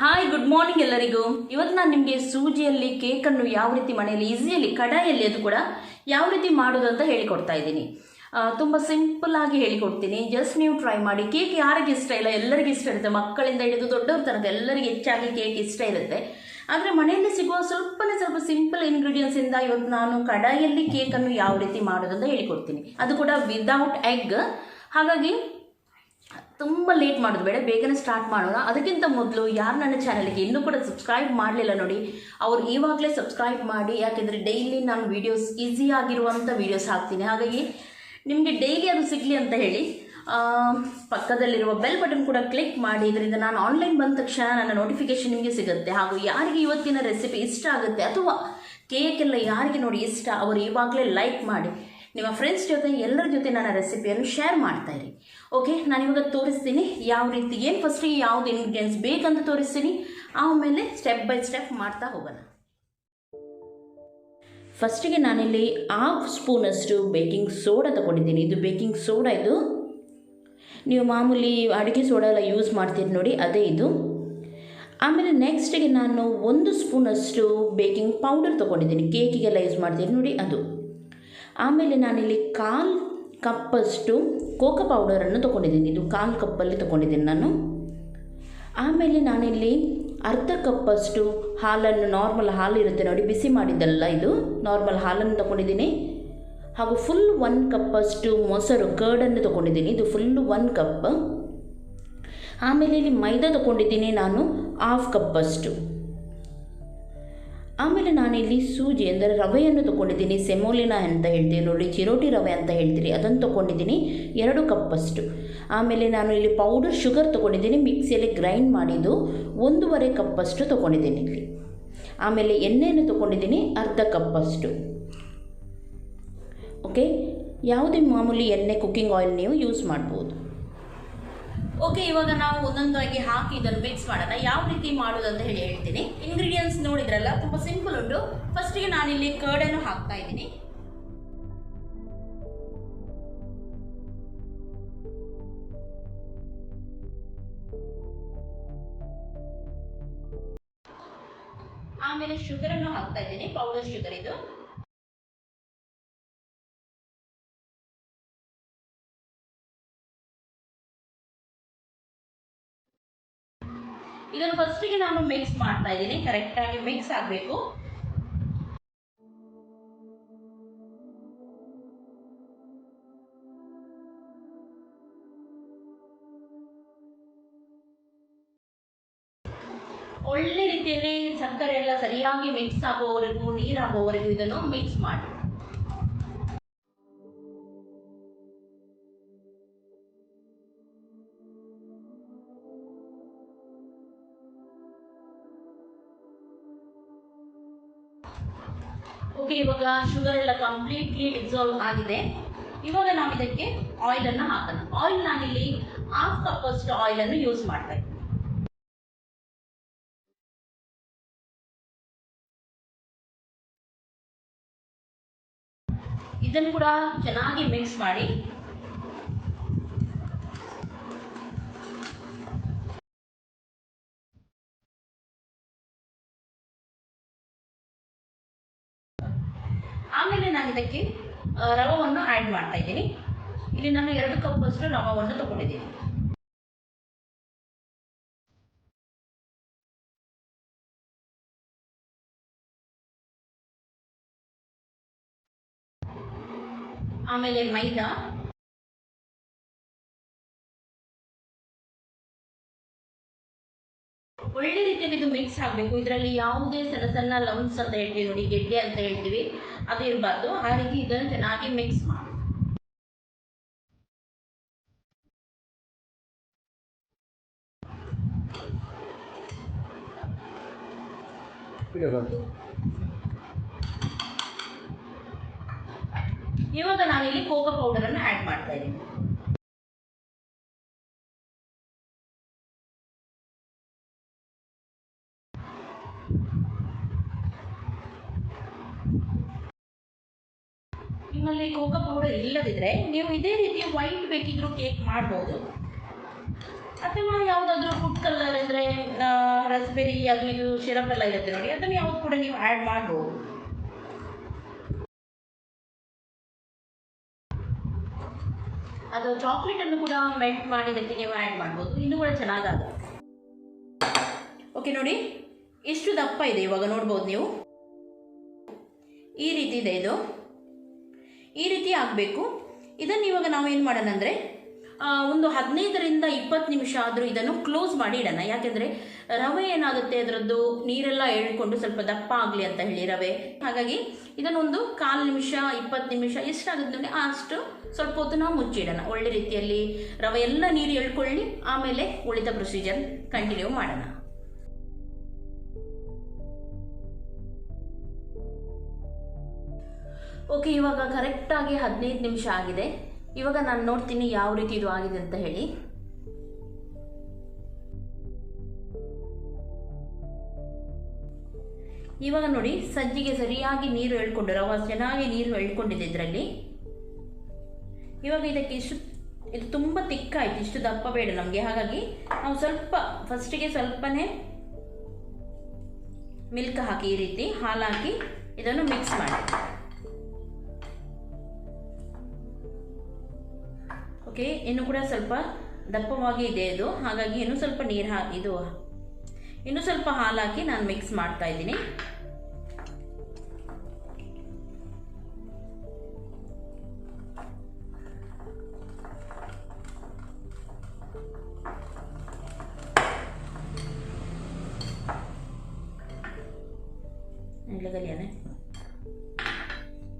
Hi good morning ಎಲ್ಲರಿಗೂ. ಇವತ್ತು ನಾನು ನಿಮಗೆ ಸೂಜಿಯಲ್ಲಿ, ಕೇಕನ್ನು ಯಾವ ರೀತಿ ಮನೆಯಲ್ಲಿ, ಈಸಿಯಲ್ಲಿ ಕಡಾಯಲ್ಲಿ ಅದು ಕೂಡ ಯಾವ ರೀತಿ ಮಾಡೋದು ಅಂತ ಹೇಳಿಕೊಡ್ತಾ ಇದ್ದೀನಿ. ತುಂಬ ಸಿಂಪಲ್ ಆಗಿ ಹೇಳಿಕೊಡ್ತೀನಿ. ಜಸ್ಟ್ ನೀವು ಟ್ರೈ ಮಾಡಿ. ಕೇಕ್ ಯಾರಿಗೆ ಇಷ್ಟ ಇಲ್ಲ, ಎಲ್ಲರಿಗೂ ಇಷ್ಟ ಇರುತ್ತೆ. ಮಕ್ಕಳಿಂದ ಹಿಡಿದು ದೊಡ್ಡವ್ರ ತನಕ ಎಲ್ಲರಿಗೆ ಹೆಚ್ಚಾಗಿ ಕೇಕ್ ಇಷ್ಟ ಇರುತ್ತೆ. ಆದರೆ ಮನೆಯಲ್ಲಿ ಸಿಗುವ ಸ್ವಲ್ಪನೇ ಸ್ವಲ್ಪ ಸಿಂಪಲ್ ಇಂಗ್ರೀಡಿಯೆಂಟ್ಸಿಂದ ಇವತ್ತು ನಾನು ಕಡಾಯಲ್ಲಿ ಕೇಕನ್ನು ಯಾವ ರೀತಿ ಮಾಡೋದು ಅಂತ ಹೇಳಿಕೊಡ್ತೀನಿ. ಅದು ಕೂಡ ವಿದೌಟ್ ಎಗ್ ಹಾಗಾಗಿ ತುಂಬ ಲೇಟ್ ಮಾಡೋದು. ಬೇಡ ಬೇಗನೆ ಸ್ಟಾರ್ಟ್ ಮಾಡೋಣ. ಅದಕ್ಕಿಂತ ಮೊದಲು ಯಾರು ನನ್ನ ಚಾನಲ್ಗೆ ಇನ್ನೂ ಕೂಡ ಸಬ್ಸ್ಕ್ರೈಬ್ ಮಾಡಲಿಲ್ಲ ನೋಡಿ, ಅವ್ರು ಇವಾಗಲೇ ಸಬ್ಸ್ಕ್ರೈಬ್ ಮಾಡಿ, ಯಾಕೆಂದರೆ ಡೈಲಿ ನಾನು ವೀಡಿಯೋಸ್ ಈಸಿ ಆಗಿರುವಂಥ ವೀಡಿಯೋಸ್ ಹಾಕ್ತೀನಿ. ಹಾಗಾಗಿ ನಿಮಗೆ ಡೈಲಿ ಅದು ಸಿಗಲಿ ಅಂತ ಹೇಳಿ ಪಕ್ಕದಲ್ಲಿರುವ ಬೆಲ್ ಬಟನ್ ಕೂಡ ಕ್ಲಿಕ್ ಮಾಡಿ, ಇದರಿಂದ ನಾನು ಆನ್ಲೈನ್ ಬಂದ ತಕ್ಷಣ ನನ್ನ ನೋಟಿಫಿಕೇಶನ್ ನಿಮಗೆ ಸಿಗುತ್ತೆ. ಹಾಗೂ ಯಾರಿಗೆ ಇವತ್ತಿನ ರೆಸಿಪಿ ಇಷ್ಟ ಆಗುತ್ತೆ ಅಥವಾ ಕೇಕ್ ಎಲ್ಲ ಯಾರಿಗೆ ನೋಡಿ ಇಷ್ಟ, ಅವರು ಇವಾಗಲೇ ಲೈಕ್ ಮಾಡಿ. ನಿಮ್ಮ ಫ್ರೆಂಡ್ಸ್ ಜೊತೆ, ಎಲ್ಲರ ಜೊತೆ ನನ್ನ ರೆಸಿಪಿಯನ್ನು ಶೇರ್ ಮಾಡ್ತಾಯಿರಿ ಓಕೆ ನಾನು ಇವಾಗ ತೋರಿಸ್ತೀನಿ ಯಾವ ರೀತಿ ಏನು. ಫಸ್ಟಿಗೆ ಯಾವ್ದು ಇಂಗ್ರೀಡಿಯೆಂಟ್ಸ್ ಬೇಕಂತ ತೋರಿಸ್ತೀನಿ. ಆಮೇಲೆ ಸ್ಟೆಪ್ ಬೈ ಸ್ಟೆಪ್ ಮಾಡ್ತಾ ಹೋಗೋಣ. ಫಸ್ಟಿಗೆ ನಾನಿಲ್ಲಿ ಹಾಫ್ ಸ್ಪೂನಷ್ಟು ಬೇಕಿಂಗ್ ಸೋಡಾ ತೊಗೊಂಡಿದ್ದೀನಿ. ಇದು ಬೇಕಿಂಗ್ ಸೋಡಾ ಇದು. ನೀವು ಮಾಮೂಲಿ ಅಡುಗೆ ಸೋಡಾ ಎಲ್ಲ ಯೂಸ್ ಮಾಡ್ತೀರಿ ನೋಡಿ, ಅದೇ ಇದು. ಆಮೇಲೆ ನೆಕ್ಸ್ಟಿಗೆ ನಾನು ಒಂದು ಸ್ಪೂನಷ್ಟು ಬೇಕಿಂಗ್ ಪೌಡರ್ ತೊಗೊಂಡಿದ್ದೀನಿ. ಕೇಕಿಗೆಲ್ಲ ಯೂಸ್ ಮಾಡ್ತೀನಿ ನೋಡಿ, ಅದು. ಆಮೇಲೆ ನಾನಿಲ್ಲಿ ಕಾಲು ಕಪ್ಪಷ್ಟು ಕೋಕೋ ಪೌಡರನ್ನು ತೊಗೊಂಡಿದ್ದೀನಿ. ಇದು ಕಾಲು ಕಪ್ಪಲ್ಲಿ ತೊಗೊಂಡಿದ್ದೀನಿ ನಾನು. ಆಮೇಲೆ ನಾನಿಲ್ಲಿ ಅರ್ಧ ಕಪ್ಪಷ್ಟು ಹಾಲನ್ನು ನಾರ್ಮಲ್ ಹಾಲು ಇರುತ್ತೆ ನೋಡಿ, ಬಿಸಿ ಮಾಡಿದ್ದಲ್ಲ ಇದು. ನಾರ್ಮಲ್ ಹಾಲನ್ನು ತೊಗೊಂಡಿದ್ದೀನಿ. ಹಾಗೂ ಫುಲ್ ಒನ್ ಕಪ್ಪಷ್ಟು ಮೊಸರು ಕರ್ಡನ್ನು ತೊಗೊಂಡಿದ್ದೀನಿ. ಇದು ಫುಲ್ಲು ಒನ್ ಕಪ್ ಆಮೇಲೆ ಇಲ್ಲಿ ಮೈದಾ ತೊಗೊಂಡಿದ್ದೀನಿ ನಾನು ಹಾಫ್ ಕಪ್ಪಷ್ಟು ಆಮೇಲೆ ನಾನಿಲ್ಲಿ ಸೂಜಿ ಅಂದರೆ ರವೆಯನ್ನು ತಗೊಂಡಿದ್ದೀನಿ, ಸೆಮೋಲಿನ ಅಂತ ಹೇಳ್ತೀವಿ ನೋಡಿ, ಚಿರೋಟಿ ರವೆ ಅಂತ ಹೇಳ್ತೀರಿ, ಅದನ್ನು ತೊಗೊಂಡಿದ್ದೀನಿ ಎರಡು ಕಪ್ಪಷ್ಟು. ಆಮೇಲೆ ನಾನು ಇಲ್ಲಿ ಪೌಡರ್ ಶುಗರ್ ತೊಗೊಂಡಿದ್ದೀನಿ ಮಿಕ್ಸಿಯಲ್ಲಿ ಗ್ರೈಂಡ್ ಮಾಡಿದ್ದು ಒಂದೂವರೆ ಕಪ್ಪಷ್ಟು ತೊಗೊಂಡಿದ್ದೀನಿ ಇಲ್ಲಿ. ಆಮೇಲೆ ಎಣ್ಣೆಯನ್ನು ತೊಗೊಂಡಿದ್ದೀನಿ ಅರ್ಧ ಕಪ್ಪಷ್ಟು. ಓಕೆ ಯಾವುದೇ ಮಾಮೂಲಿ ಎಣ್ಣೆ ಕುಕ್ಕಿಂಗ್ ಆಯಿಲ್ ನೀವು ಯೂಸ್ ಮಾಡ್ಬೋದು. ಓಕೆ ಇವಾಗ ನಾವು ಒಂದೊಂದಾಗಿ ಹಾಕಿ ಇದನ್ನು ಮಿಕ್ಸ್ ಮಾಡೋಣ. ಯಾವ ರೀತಿ ಮಾಡೋದು ಅಂತ ಹೇಳಿ ಹೇಳ್ತೀನಿ. ಇಂಗ್ರೀಡಿಯೆಂಟ್ಸ್ ನೋಡಿದ್ರಲ್ಲ, ತುಂಬ ಸಿಂಪಲ್ ಉಂಟು. ಫಸ್ಟಿಗೆ ನಾನಿಲ್ಲಿ ಕರ್ಡನ್ನು ಹಾಕ್ತಾ ಇದ್ದೀನಿ. ಆಮೇಲೆ ಶುಗರ್ ಅನ್ನು ಹಾಕ್ತಾ ಇದ್ದೀನಿ. ಪೌಡರ್ ಶುಗರ್ ಇದು. ನಾನು ಮಿಕ್ಸ್ ಮಾಡ್ತಾ ಇದ್ದೀನಿ. ಕರೆಕ್ಟಾಗಿ ಮಿಕ್ಸ್ ಆಗಬೇಕು. ಒಳ್ಳೆ ರೀತಿಯಲ್ಲಿ ಸಕ್ಕರೆ ಎಲ್ಲ ಸರಿಯಾಗಿ ಮಿಕ್ಸ್ ಆಗೋವರೆಗೂ, ನೀರಾಗೋವರೆಗೂ ಇದನ್ನು ಮಿಕ್ಸ್ ಮಾಡಿ ಓಕೆ, ಇವಾಗ ಶುಗರ್ ಎಲ್ಲ ಕಂಪ್ಲೀಟ್ಲಿ ಡಿಸಾಲ್ವ್ ಆಗಿದೆ. ಇವಾಗ ನಾವು ಇದಕ್ಕೆ ಆಯಿಲನ್ನು ಹಾಕೋಣ. ಆಯಿಲ್ ನಾನಿಲ್ಲಿ ಹಾಫ್ ಕಪ್ಪಷ್ಟು ಆಯಿಲನ್ನು ಯೂಸ್ ಇದ್ದೀನಿ ಇದನ್ನು ಕೂಡ ಚೆನ್ನಾಗಿ ಮಿಕ್ಸ್ ಮಾಡಿ. ಆ, ರವವನ್ನು ಆ್ಯಡ್ ಮಾಡ್ತಾ ಇದ್ದೀನಿ. ಇಲ್ಲಿ ನಾನು ಎರಡು ಕಪ್ಪಷ್ಟು ರವವನ್ನು ತಗೊಂಡಿದ್ದೀನಿ. ಆಮೇಲೆ ಮೈದಾ. ಒಳ್ಳೆ ರೀತಿಯಲ್ಲಿ ಇದು ಮಿಕ್ಸ್ ಆಗಬೇಕು. ಇದರಲ್ಲಿ ಯಾವುದೇ ಸಣ್ಣ ಸಣ್ಣ ಲಮ್ಸ್ ಅಂತ ಹೇಳ್ತೀವಿ ನೋಡಿ ಗೆಡ್ಡೆ ಅಂತ ಹೇಳ್ತೀವಿ. ಅದು ಇರಬಾರ್ದು. ಆ ರೀತಿ ಇದನ್ನು ಚೆನ್ನಾಗಿ ಮಿಕ್ಸ್ ಮಾಡಿ. ಇವಾಗ ನಾನಿಲ್ಲಿ ಕೋಕೋ ಪೌಡರನ್ನು ಆ್ಯಡ್ ಮಾಡ್ತಾ ಇದ್ದೀನಿ ನಿಮ್ಮಲ್ಲಿ ಕೋಕೋ ಪೌಡರ್ ಇಲ್ಲದಿದ್ದರೆ ನೀವು ಇದೇ ರೀತಿ ವೈಟ್ ಬೇಕಿದ್ರು ಕೇಕ್ ಮಾಡ್ಬೋದು. ಅಥವಾ ಯಾವುದಾದ್ರೂ ಫುಡ್ ಕಲರ್ ಅಂದರೆ ರಸ್ಬೆರಿ ಅದು ಇದು ಸಿರಪ್ ಎಲ್ಲ ಇರುತ್ತೆ ನೋಡಿ, ಅದನ್ನು ಯಾವ್ದು ಕೂಡ ನೀವು ಆ್ಯಡ್ ಮಾಡ್ಬೋದು. ಅದು ಚಾಕ್ಲೇಟನ್ನು ಕೂಡ ಮೆಲ್ಟ್ ಮಾಡಿ ಇದಕ್ಕೆ ನೀವು ಆ್ಯಡ್ ಮಾಡ್ಬೋದು. ಇನ್ನೂ ಕೂಡ ಚೆನ್ನಾಗಾಗುತ್ತೆ ಓಕೆ ನೋಡಿ ಎಷ್ಟು ದಪ್ಪ ಇದೆ ಇವಾಗ ನೋಡ್ಬೋದು ನೀವು. ಈ ರೀತಿ ಇದೆ ಇದು. ಈ ರೀತಿ ಆಗಬೇಕು. ಇದನ್ನು ಇವಾಗ ನಾವೇನು ಮಾಡೋಣ ಅಂದರೆ ಒಂದು ಹದಿನೈದರಿಂದ ಇಪ್ಪತ್ತು ನಿಮಿಷ ಆದರೂ ಇದನ್ನು ಕ್ಲೋಸ್ ಮಾಡಿ ಇಡೋಣ. ಯಾಕೆಂದರೆ ರವೆ ಏನಾಗುತ್ತೆ ಅದರದ್ದು? ನೀರೆಲ್ಲ ಎಳ್ಕೊಂಡು ಸ್ವಲ್ಪ ದಪ್ಪ ಆಗಲಿ ಅಂತ ಹೇಳಿ ರವೆ. ಹಾಗಾಗಿ ಇದನ್ನೊಂದು ಕಾಲು ನಿಮಿಷ, ಇಪ್ಪತ್ತು ನಿಮಿಷ ಎಷ್ಟಾಗುತ್ತೆ ಅಷ್ಟು ಸ್ವಲ್ಪ ಹೊತ್ತು ನಾವು ಮುಚ್ಚಿಡೋಣ. ಒಳ್ಳೆ ರೀತಿಯಲ್ಲಿ ರವೆ ಎಲ್ಲ ನೀರು ಎಳ್ಕೊಳ್ಳಿ, ಆಮೇಲೆ ಉಳಿದ ಪ್ರೊಸೀಜರ್ ಕಂಟಿನ್ಯೂ ಮಾಡೋಣ. ಓಕೆ, ಇವಾಗ ಕರೆಕ್ಟಾಗಿ ಹದಿನೈದು ನಿಮಿಷ ಆಗಿದೆ. ಇವಾಗ ನಾನು ನೋಡ್ತೀನಿ ಯಾವ ರೀತಿ ಇದು ಆಗಿದೆ ಅಂತ ಹೇಳಿ. ಇವಾಗ ನೋಡಿ, ಸಜ್ಜಿಗೆ ಸರಿಯಾಗಿ ನೀರು ಎಳ್ಕೊಂಡು ರವ ಚೆನ್ನಾಗಿ ನೀರು ಎಳ್ಕೊಂಡಿದೆ ಇದರಲ್ಲಿ. ಇವಾಗ ಇದಕ್ಕೆ ಇಷ್ಟು, ಇದು ತುಂಬ ತಿಕ್ಕಾಯ್ತು ಇಷ್ಟು ದಪ್ಪ ಬೇಡ ನಮಗೆ. ಹಾಗಾಗಿ ನಾವು ಸ್ವಲ್ಪ ಫಸ್ಟಿಗೆ ಸ್ವಲ್ಪನೇ ಮಿಲ್ಕ್ ಹಾಕಿ ಈ ರೀತಿ ಹಾಲು ಹಾಕಿ ಇದನ್ನು ಮಿಕ್ಸ್ ಮಾಡಿ. ಓಕೆ ಇನ್ನು ಕೂಡ ಸ್ವಲ್ಪ ದಪ್ಪವಾಗಿ ಇದೆ ಇದು. ಹಾಗಾಗಿ ಇನ್ನೂ ಸ್ವಲ್ಪ ನೀರು ಹಾ ಇದು ಇನ್ನೂ ಸ್ವಲ್ಪ ಹಾಲು ಹಾಕಿ ನಾನು ಮಿಕ್ಸ್ ಮಾಡ್ತಾ ಇದ್ದೀನಿ.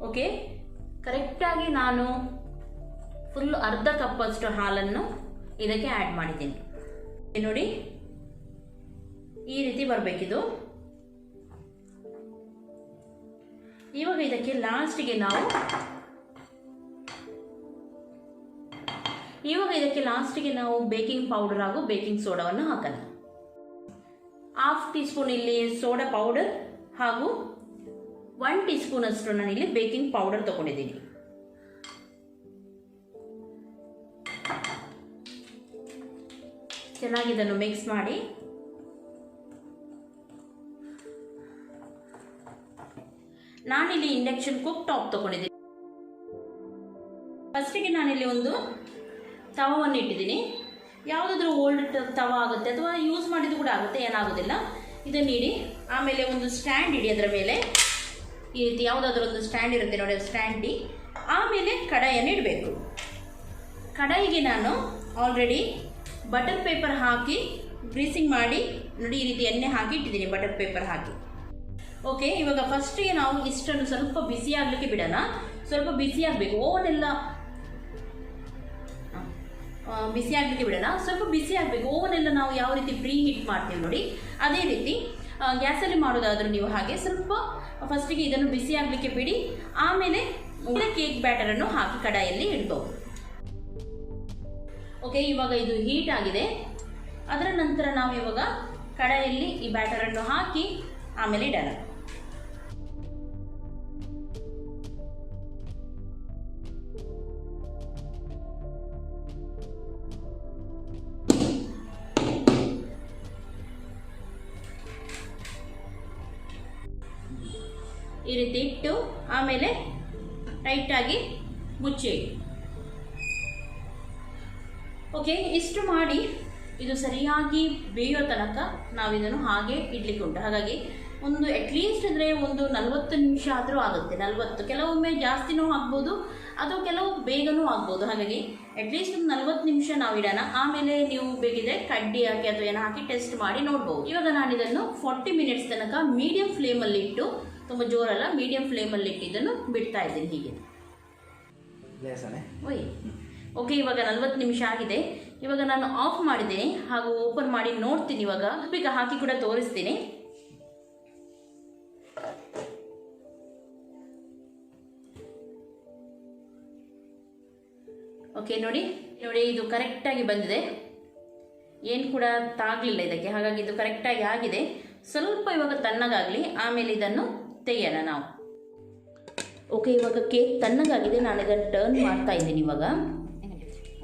ಓಕೆ ಕರೆಕ್ಟಾಗಿ ನಾನು ಫುಲ್ ಅರ್ಧ ಕಪ್ಪಷ್ಟು ಹಾಲನ್ನು ಇದಕ್ಕೆ ಆ್ಯಡ್ ಮಾಡಿದ್ದೀನಿ. ನೋಡಿ, ಈ ರೀತಿ ಬರಬೇಕಿದು. ಇವಾಗ ಇದಕ್ಕೆ ಲಾಸ್ಟಿಗೆ ನಾವು, ಇವಾಗ ಇದಕ್ಕೆ ಲಾಸ್ಟಿಗೆ ನಾವು ಬೇಕಿಂಗ್ ಪೌಡರ್ ಹಾಗೂ ಬೇಕಿಂಗ್ ಸೋಡಾವನ್ನು ಹಾಕೋಣ. ಹಾಫ್ ಟೀ ಸ್ಪೂನ್ ಇಲ್ಲಿ ಸೋಡಾ ಪೌಡರ್ ಹಾಗೂ ಒನ್ ಟೀ ಸ್ಪೂನ್ ಅಷ್ಟು ನಾನಿಲ್ಲಿ ಬೇಕಿಂಗ್ ಪೌಡರ್ ತಗೊಂಡಿದ್ದೀನಿ. ಚೆನ್ನಾಗಿ ಇದನ್ನು ಮಿಕ್ಸ್ ಮಾಡಿ. ನಾನಿಲ್ಲಿ ಇಂಡಕ್ಷನ್ ಕುಕ್ ಟಾಪ್ ತಗೊಂಡಿದ್ದೀನಿ. ಫಸ್ಟಿಗೆ ನಾನಿಲ್ಲಿ ಒಂದು ತವವನ್ನು ಇಟ್ಟಿದ್ದೀನಿ. ಯಾವುದಾದ್ರೂ ಓಲ್ಡ್ ತವ ಆಗುತ್ತೆ ಅಥವಾ ಯೂಸ್ ಮಾಡಿದ್ದು ಕೂಡ ಆಗುತ್ತೆ, ಏನಾಗೋದಿಲ್ಲ. ಇದನ್ನು ಇಡಿ ಆಮೇಲೆ ಒಂದು ಸ್ಟ್ಯಾಂಡ್ ಇಡಿ ಅದರ ಮೇಲೆ. ಈ ರೀತಿ ಯಾವುದಾದ್ರೂ ಒಂದು ಸ್ಟ್ಯಾಂಡ್ ಇರುತ್ತೆ ನೋಡಿ ಸ್ಟ್ಯಾಂಡ್ ಆಮೇಲೆ ಕಡಾಯನ್ನು ಇಡಬೇಕು. ಕಡಾಯಿಗೆ ನಾನು ಆಲ್ರೆಡಿ ಬಟರ್ ಪೇಪರ್ ಹಾಕಿ ಗ್ರೀಸಿಂಗ್ ಮಾಡಿ ನೋಡಿ ಈ ರೀತಿ ಎಣ್ಣೆ ಹಾಕಿ ಇಟ್ಟಿದ್ದೀನಿ ಬಟರ್ ಪೇಪರ್ ಹಾಕಿ. ಓಕೆ ಇವಾಗ ಫಸ್ಟಿಗೆ ನಾವು ಇಷ್ಟನ್ನು ಸ್ವಲ್ಪ ಬಿಸಿ ಆಗಲಿಕ್ಕೆ ಬಿಡೋಣ. ಸ್ವಲ್ಪ ಬಿಸಿ ಆಗಬೇಕು. ಓವನ್ ಎಲ್ಲ ಬಿಸಿ ಆಗಲಿಕ್ಕೆ ಬಿಡೋಣ. ಸ್ವಲ್ಪ ಬಿಸಿ ಆಗಬೇಕು. ಓವನ್ ಎಲ್ಲ ನಾವು ಯಾವ ರೀತಿ ಪ್ರೀ ಹೀಟ್ ಮಾಡ್ತೀವಿ ನೋಡಿ, ಅದೇ ರೀತಿ ಗ್ಯಾಸಲ್ಲಿ ಮಾಡೋದಾದರೂ ನೀವು ಹಾಗೆ ಸ್ವಲ್ಪ ಫಸ್ಟಿಗೆ ಇದನ್ನು ಬಿಸಿ ಆಗಲಿಕ್ಕೆ ಬಿಡಿ. ಆಮೇಲೆ ಕೇಕ್ ಬ್ಯಾಟರನ್ನು ಹಾಕಿ ಕಡಾಯಲ್ಲಿ ಇಡ್ಬೋದು. ಓಕೆ ಇವಾಗ ಇದು ಹೀಟ್ ಆಗಿದೆ ಅದರ ನಂತರ ನಾವು ಇವಾಗ ಕಡೆಯಲ್ಲಿ ಈ ಬ್ಯಾಟರನ್ನು ಹಾಕಿ ಆಮೇಲೆ ಇಡೋಣ ಈ ರೀತಿ ಇಟ್ಟು ಆಮೇಲೆ ಟೈಟಾಗಿ ಮುಚ್ಚಿ. ಓಕೆ ಇಷ್ಟು ಮಾಡಿ ಇದು ಸರಿಯಾಗಿ ಬೇಯೋ ತನಕ ನಾವು ಇದನ್ನು ಹಾಗೆ ಇಡ್ಲಿಕ್ಕೆ ಉಂಟು. ಹಾಗಾಗಿ ಒಂದು ಅಟ್ಲೀಸ್ಟ್ ಅಂದರೆ ಒಂದು ನಲವತ್ತು ನಿಮಿಷ ಆದರೂ ಆಗುತ್ತೆ. ನಲವತ್ತು. ಕೆಲವೊಮ್ಮೆ ಜಾಸ್ತಿನೂ ಆಗ್ಬೋದು ಅಥವಾ ಕೆಲವು ಬೇಗನೂ ಆಗ್ಬೋದು. ಹಾಗಾಗಿ ಅಟ್ಲೀಸ್ಟ್ ಒಂದು ನಲವತ್ತು ನಿಮಿಷ ನಾವು ಇಡೋಣ ಆಮೇಲೆ ನೀವು ಬೇಕಿದ್ರೆ ಕಡ್ಡಿ ಹಾಕಿ ಅಥವಾ ಏನೋ ಹಾಕಿ ಟೆಸ್ಟ್ ಮಾಡಿ ನೋಡ್ಬೋದು. ಇವಾಗ ನಾನು ಇದನ್ನು ಫಾರ್ಟಿ ಮಿನಿಟ್ಸ್ ತನಕ ಮೀಡಿಯಂ ಫ್ಲೇಮಲ್ಲಿ ಇಟ್ಟು ತುಂಬ ಜೋರಲ್ಲ ಮೀಡಿಯಂ ಫ್ಲೇಮಲ್ಲಿ ಇಟ್ಟು ಇದನ್ನು ಬಿಡ್ತಾ ಇದ್ದೀನಿ ಹೀಗೆ. ಲೇಸನೆ ಓಯ್. ಓಕೆ ಇವಾಗ ನಲ್ವತ್ತು ನಿಮಿಷ ಆಗಿದೆ. ಇವಾಗ ನಾನು ಆಫ್ ಮಾಡಿದ್ದೀನಿ. ಹಾಗೂ ಓಪನ್ ಮಾಡಿ ನೋಡ್ತೀನಿ ಇವಾಗ. ಉಪ್ಪಿಗ ಹಾಕಿ ಕೂಡ ತೋರಿಸ್ತೀನಿ. ಓಕೆ ನೋಡಿ. ನೋಡಿ, ಇದು ಕರೆಕ್ಟಾಗಿ ಬಂದಿದೆ. ಏನು ಕೂಡ ತಾಗಲಿಲ್ಲ ಇದಕ್ಕೆ. ಹಾಗಾಗಿ ಇದು ಕರೆಕ್ಟಾಗಿ ಆಗಿದೆ. ಸ್ವಲ್ಪ ಇವಾಗ ತಣ್ಣಗಾಗಲಿ. ಆಮೇಲೆ ಇದನ್ನು ತೆಗೆಯೋಣ ನಾವು. ಓಕೆ ಇವಾಗ ಕೇಕ್ ತಣ್ಣಗಾಗಿದೆ. ನಾನು ಇದನ್ನು ಟರ್ನ್ ಮಾಡ್ತಾ ಇದ್ದೀನಿ ಇವಾಗ.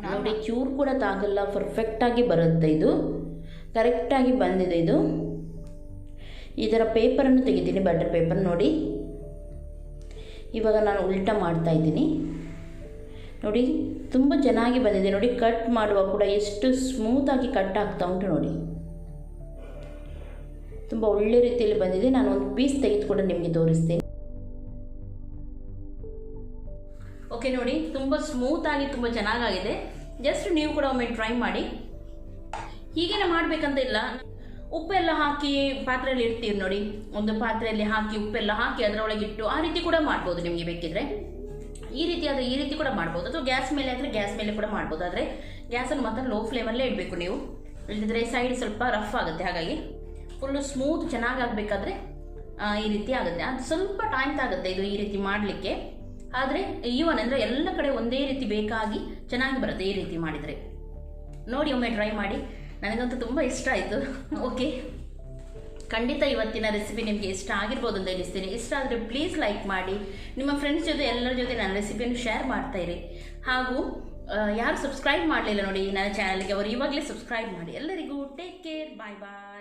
ನೋಡಿ ಚೂರು ಕೂಡ ತಾಗಲ್ಲ ಪರ್ಫೆಕ್ಟಾಗಿ ಬರುತ್ತೆ ಇದು. ಕರೆಕ್ಟಾಗಿ ಬಂದಿದೆ ಇದು. ಇದರ ಪೇಪರನ್ನು ತೆಗಿತೀನಿ ಬಟರ್ ಪೇಪರ್ ನೋಡಿ. ಇವಾಗ ನಾನು ಉಲ್ಟಾ ಮಾಡ್ತಾ ಇದ್ದೀನಿ. ನೋಡಿ, ತುಂಬ ಚೆನ್ನಾಗಿ ಬಂದಿದೆ. ನೋಡಿ ಕಟ್ ಮಾಡುವ ಕೂಡ ಎಷ್ಟು ಸ್ಮೂತಾಗಿ ಕಟ್ ಆಗ್ತಾ ಉಂಟು ನೋಡಿ. ತುಂಬ ಒಳ್ಳೆ ರೀತಿಯಲ್ಲಿ ಬಂದಿದೆ. ನಾನು ಒಂದು ಪೀಸ್ ತೆಗೆದುಕೊಂಡು ನಿಮಗೆ ತೋರಿಸ್ತೇನೆ. ಓಕೆ ನೋಡಿ, ತುಂಬ ಸ್ಮೂತಾಗಿ ತುಂಬ ಚೆನ್ನಾಗಾಗಿದೆ. ಜಸ್ಟ್ ನೀವು ಕೂಡ ಒಮ್ಮೆ ಟ್ರೈ ಮಾಡಿ. ಹೀಗೇನೆ ಮಾಡಬೇಕಂತ ಇಲ್ಲ. ಉಪ್ಪೆಲ್ಲ ಹಾಕಿ ಪಾತ್ರೆಯಲ್ಲಿ ಇರ್ತೀವಿ ನೋಡಿ. ಒಂದು ಪಾತ್ರೆಯಲ್ಲಿ ಹಾಕಿ ಉಪ್ಪೆಲ್ಲ ಹಾಕಿ ಅದರೊಳಗೆ ಇಟ್ಟು ಆ ರೀತಿ ಕೂಡ ಮಾಡ್ಬೋದು ನಿಮಗೆ ಬೇಕಿದ್ರೆ. ಈ ರೀತಿ ಆದರೆ ಈ ರೀತಿ ಕೂಡ ಮಾಡ್ಬೋದು. ಅಥವಾ ಗ್ಯಾಸ್ ಮೇಲೆ ಆದರೆ ಗ್ಯಾಸ್ ಮೇಲೆ ಕೂಡ ಮಾಡ್ಬೋದು. ಆದರೆ ಗ್ಯಾಸನ್ನು ಮಾತ್ರ ಲೋ ಫ್ಲೇಮಲ್ಲೇ ಇಡಬೇಕು ನೀವು. ಇಲ್ಲದಿದ್ರೆ ಸೈಡ್ ಸ್ವಲ್ಪ ರಫ್ ಆಗುತ್ತೆ ಹಾಗಾಗಿ. ಫುಲ್ಲು ಸ್ಮೂತ್ ಚೆನ್ನಾಗಿ ಆಗಬೇಕಾದ್ರೆ ಈ ರೀತಿ ಆಗುತ್ತೆ. ಅದು ಸ್ವಲ್ಪ ಟೈಮ್ ತಾಗುತ್ತೆ ಇದು ಈ ರೀತಿ ಮಾಡಲಿಕ್ಕೆ. ಆದರೆ ಈವನ್ ಅಂದರೆ ಎಲ್ಲ ಕಡೆ ಒಂದೇ ರೀತಿ ಬೇಕಾಗಿ ಚೆನ್ನಾಗಿ ಬರುತ್ತೆ ಈ ರೀತಿ ಮಾಡಿದರೆ. ನೋಡಿ ಒಮ್ಮೆ ಟ್ರೈ ಮಾಡಿ. ನನಗಂತೂ ತುಂಬ ಇಷ್ಟ ಆಯಿತು. ಓಕೆ ಖಂಡಿತ ಇವತ್ತಿನ ರೆಸಿಪಿ ನಿಮಗೆ ಇಷ್ಟ ಆಗಿರ್ಬೋದು ಅಂತ ಎನಿಸ್ತೀನಿ ಇಷ್ಟ ಆದರೆ ಪ್ಲೀಸ್ ಲೈಕ್ ಮಾಡಿ. ನಿಮ್ಮ ಫ್ರೆಂಡ್ಸ್ ಜೊತೆ, ಎಲ್ಲರ ಜೊತೆ ನನ್ನ ರೆಸಿಪಿಯನ್ನು ಶೇರ್ ಮಾಡ್ತಾ ಇರಿ. ಹಾಗೂ ಯಾರು ಸಬ್ಸ್ಕ್ರೈಬ್ ಮಾಡಲಿಲ್ಲ ನೋಡಿ, ನನ್ನ ಚಾನಲ್ಗೆ ಅವರು ಇವಾಗಲೇ ಸಬ್ಸ್ಕ್ರೈಬ್ ಮಾಡಿ. ಎಲ್ಲರಿಗೂ ಟೇಕ್ ಕೇರ್ ಬಾಯ್ ಬಾಯ್